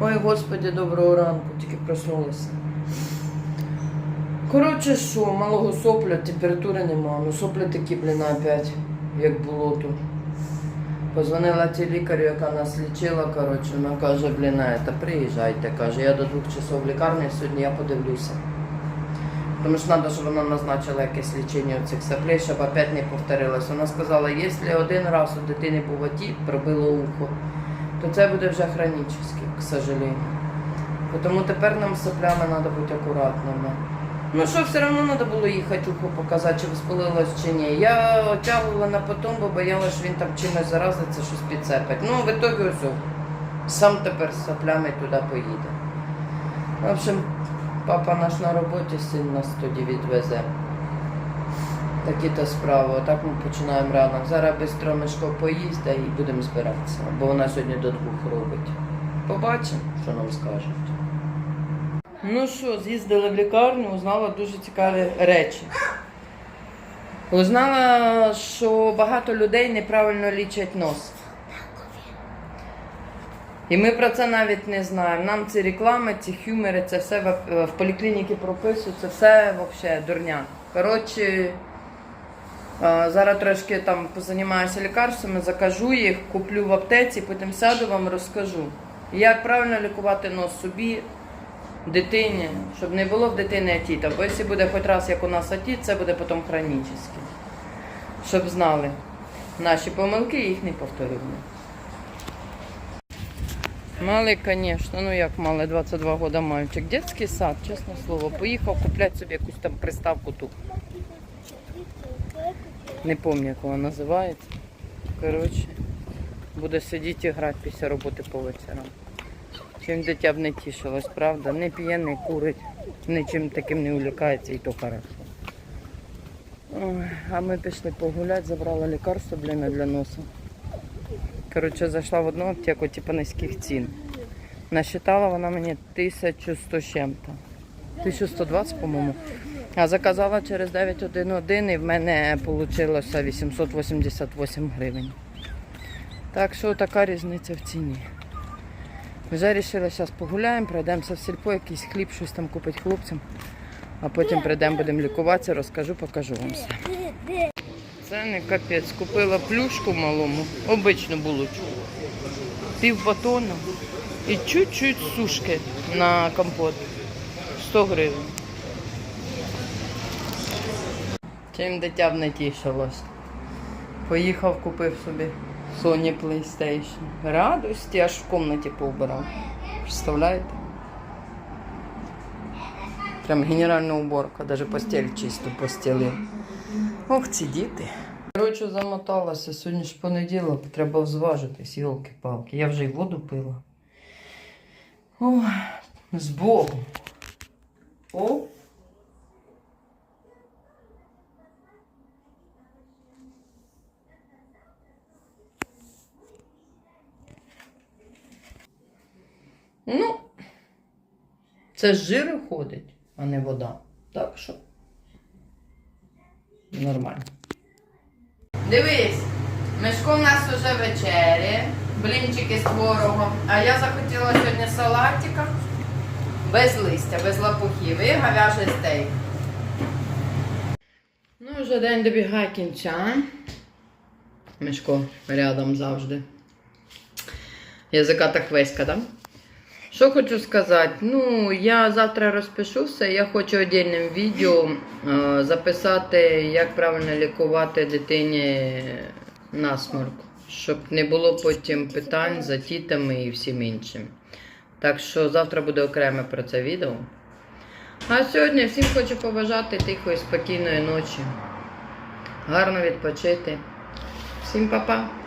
Ой, господи, доброго ранку, тільки проснулася. Коротше, що, малого сопля, температури нема. Ну сопля такі, блін, опять, як було тут. Позвонила цій лікарю, яка нас лічила, коротше, вона каже, блін, это, приїжджайте, каже, я до двох часов в лікарні сьогодні, я подивлюся. Тому що треба, щоб вона назначила якесь лічення цих соплей, щоб опять не повторилось. Вона сказала, якщо один раз у дитини був отіт, пробило ухо, то це буде вже хронічний, к сожалению. Тому тепер нам з соплями треба бути акуратними. Ну що, все одно треба було їхати ухо показати, чи воспалилось чи ні. Я тягувала на потом, бо боялася, що він там чимось заразиться, щось підцепить. Ну, в итоге ось. Сам тепер з соплями туди поїде. В общем, папа наш на роботі, син нас тоді відвезе. Такі-то справи. Отак ми починаємо рано. Зараз швидко Мишко поїзде і будемо збиратися, бо вона сьогодні до двох робить. Побачимо, що нам скажуть. Ну що, з'їздили в лікарню, узнала дуже цікаві речі. Узнала, що багато людей неправильно лічать нос. І ми про це навіть не знаємо. Нам ці реклами, ці хюмери, це все в, поліклініці прописують, це все взагалі дурня. Коротше, зараз трошки там позанімаюся лікарствами, закажу їх, куплю в аптеці, потім сяду вам розкажу. Як правильно лікувати нос собі, дитині, щоб не було в дитини атіта. Бо якщо буде хоч раз, як у нас атіт, це буде потім хронічний. Щоб знали наші помилки і їх не повторювали. Малий, звісно, ну як малий, 22 года мальчик. Детський сад, чесне слово. Поїхав купляти собі якусь там приставку ту. Не пам'ятаю, як вона називається. Коротше, буде сидіти і грати після роботи по вечорам. Чим дитя б не тішилось, правда? Не п'є, не курить, нічим таким не увлікається і то хорошо. А ми пішли погуляти, забрала лікарство блін, для носа. Коротше, зайшла в одну аптеку, типу низьких цін. Насчитала вона мені 1100 з чим-то. 1120, по-моєму. А заказала через 911 і в мене вийшло 888 гривень. Так що така різниця в ціні. Вже вирішила, зараз погуляємо, пройдемося в сільпо, якийсь хліб, щось там купить хлопцям. А потім прийдемо, будемо лікуватися, розкажу, покажу вам все. Це не капець. Купила плюшку малому, обичну булочку. Пів батона і чуть-чуть сушки на компот. 100 гривень. Чим дитя б не тішилось. Поїхав, купив собі Sony PlayStation. Радості аж в кімнаті поубирав. Представляєте? Прям генеральна уборка, навіть постель чисту постелив. Ох, ці діти. Коротше, замоталася. Сьогодні ж понеділок, треба взважитись, йолки-палки. Я вже й воду пила. Ой, з Богом. О! Ну, це ж жир ходить, а не вода. Так що нормально. Дивись, Мишко в нас уже вечері, блінчики з творогом. А я захотіла сьогодні салатика без листя, без лапухів і говяжий стейк. Ну, вже день добігає кінця. Мишко рядом завжди. Язика так веська, так? Що хочу сказати? Ну, я завтра розпишу все. Я хочу отдельним відео е, записати, як правильно лікувати дитині насморк, щоб не було потім питань за тітами і всім іншим. Так що завтра буде окреме про це відео. А сьогодні всім хочу побажати тихої, спокійної ночі. Гарно відпочити. Всім па-па!